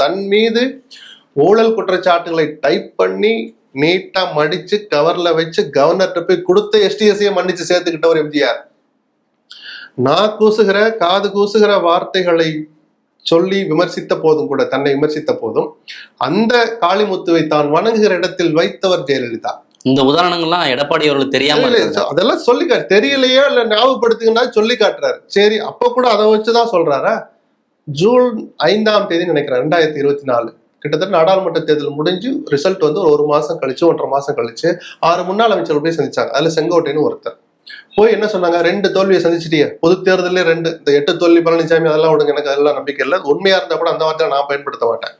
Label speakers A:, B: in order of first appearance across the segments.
A: தன் மீது ஊழல் குற்றச்சாட்டுகளை டைப் பண்ணி நீட்டா மடிச்சு கவர்ல வச்சு கவர்னர்கிட்ட போய் கொடுத்த எஸ்டிஎஸ்சியை மன்னிச்சு சேர்த்துக்கிட்ட ஒரு எம்ஜிஆர் நான் கூசுகிற காது கூசுகிற வார்த்தைகளை சொல்லி விமர்சித்த போதும் கூட தன்னை விமர்சித்த போதும் அந்த காளிமுத்துவை தான் வணங்குகிற இடத்தில் வைத்தவர் ஜெயலலிதா.
B: இந்த உதாரணங்கள்லாம் எடப்பாடி அவர்களுக்கு தெரியாம.
A: அதெல்லாம் சொல்லி காட்டு தெரியலையோ இல்ல ஞாபகப்படுத்துங்கன்னா சொல்லி காட்டுறாரு சரி அப்ப கூட அதை வச்சுதான் சொல்றாரா? ஜூன் ஐந்தாம் தேதி நினைக்கிறேன் ரெண்டாயிரத்தி இருபத்தி நாலு. கிட்டத்தட்ட நாடாளுமன்ற தேர்தல் முடிஞ்சு ரிசல்ட் வந்து ஒரு ஒரு மாசம் கழிச்சு ஒன்றரை மாசம் கழிச்சு ஆறு முன்னாள் அமைச்சர்கள் போய் சந்திச்சாங்க. அதுல செங்கோட்டைன்னு ஒருத்தர். போய் என்ன சொன்னாங்க? ரெண்டு தோல்வியை சந்திச்சிட்டியே. பொது தேர்தலே ரெண்டு. இந்த எட்டு தோல்வி பழனிசாமி அதெல்லாம் விடுங்க. எனக்கு அதெல்லாம் நம்பிக்கை இல்லை. உண்மையா இருந்தா கூட அந்த வார்த்தையை நான் பயன்படுத்த மாட்டேன்.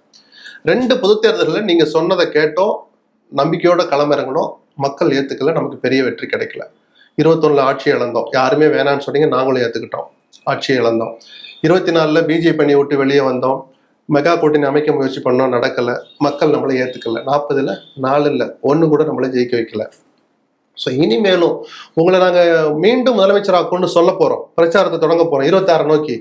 A: ரெண்டு பொது தேர்தலில் நீங்க சொன்னதை கேட்டோம். நம்பிக்கையோட களமிறங்கணும். மக்கள் ஏத்துக்கல. நமக்கு பெரிய வெற்றி கிடைக்கல. இருபத்தொன்னுல ஆட்சி இழந்தோம். யாருமே வேணாம்னு சொன்னீங்க. நாங்களும் ஏத்துக்கிட்டோம். ஆட்சியை இழந்தோம். இருபத்தி நாலுல பிஜேபி பண்ணியை விட்டு வெளியே வந்தோம். மெகா கூட்டணி அமைக்க முயற்சி பண்ணோம் நடக்கலை. மக்கள் நம்மளை ஏற்றுக்கல நாற்பதில் நாலு இல்லை ஒன்று கூட நம்மளை ஜெயிக்க வைக்கல. ஸோ இனிமேலும் உங்களை நாங்கள் மீண்டும் முதலமைச்சராக்கணும்னு சொல்ல போகிறோம் பிரச்சாரத்தை தொடங்க போகிறோம் இருபத்தாறு நோக்கி.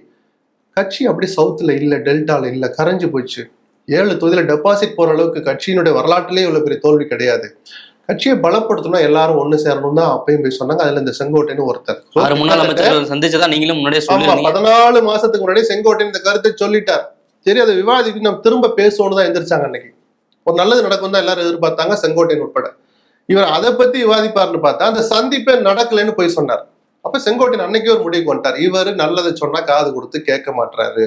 A: கட்சி அப்படி சவுத்தில் இல்லை டெல்டாவில் இல்லை கரைஞ்சு போச்சு. ஏழு தொகுதியில் டெபாசிட் போகிற அளவுக்கு கட்சியினுடைய வரலாற்றிலே இவ்வளோ பெரிய தோல்வி கிடையாது. கட்சியை பலப்படுத்தணும் எல்லாரும் ஒண்ணு சேரணும் தான் அப்பயும் போய் சொன்னாங்க. அதுல இந்த செங்கோட்டைன்னு ஒருத்தர்.
B: முன்னாள் அமைச்சர்கள் சந்திச்சதா நீங்களும் முன்னாடியே
A: பதினாலு மாசத்துக்கு முன்னாடி செங்கோட்டையன் இந்த கருத்தை சொல்லிட்டார். சரி அதை விவாதித்து நம்ம திரும்ப பேசுவோம்னு தான் எந்திரிச்சாங்க அன்னைக்கு. ஒரு நல்லது நடக்கும் தான் எல்லாரும் எதிர்பார்த்தாங்க செங்கோட்டையன் உட்பட. இவர் அதை பத்தி விவாதிப்பாருன்னு பார்த்தா அந்த சந்திப்பே நடக்கலைன்னு போய் சொன்னார். அப்ப செங்கோட்டையன் அன்னைக்கே ஒரு முடிவுக்கு வந்துட்டார். இவர் நல்லதை சொன்னா காது கொடுத்து கேட்க மாட்டாரு